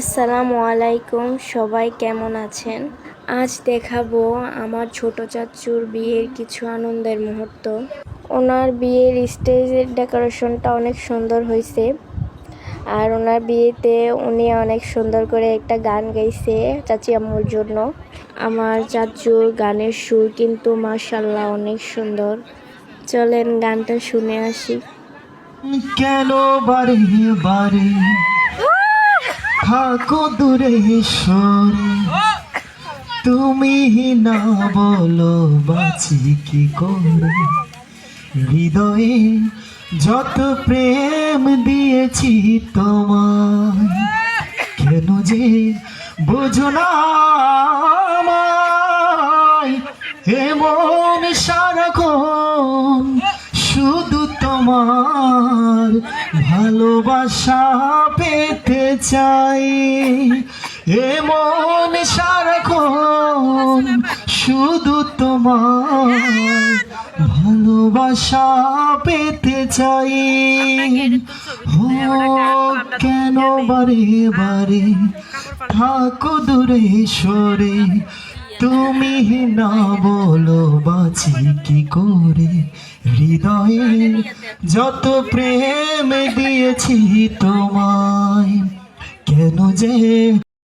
আসসালামু আলাইকুম, সবাই কেমন আছেন? আজ দেখাবো আমার ছোট চাচুর বিয়ের কিছু আনন্দের মুহূর্ত। ওনার বিয়ের স্টেজের ডেকোরেশনটা অনেক সুন্দর হয়েছে আর ওনার বিয়েতে উনি অনেক সুন্দর করে একটা গান গাইছে চাচি আম্মুর জন্য। আমার চাচুর গানের সুর কিন্তু মার্শাল্লাহ অনেক সুন্দর। চলেন গানটা শুনে আসি। কেন বারে বারে থাকো দূরে সরে তুমি না বলো, বাঁচি কি করে? হৃদয়ে যত প্রেম দিয়েছি তোমায়, কেন যে বোঝো না এমন সারাক্ষণ শুধু তোমার ভালোবাসা পেতে চাই। এমন সারাক্ষণ শুধু তোমার ভালোবাসা পেতে চাই। ও কেন বারে বারে থাকো দূরে সরে তুমি না বলো বাঁচি কি করে? হৃদয়ে যত প্রেম দিয়েছি তোমায় কেন যে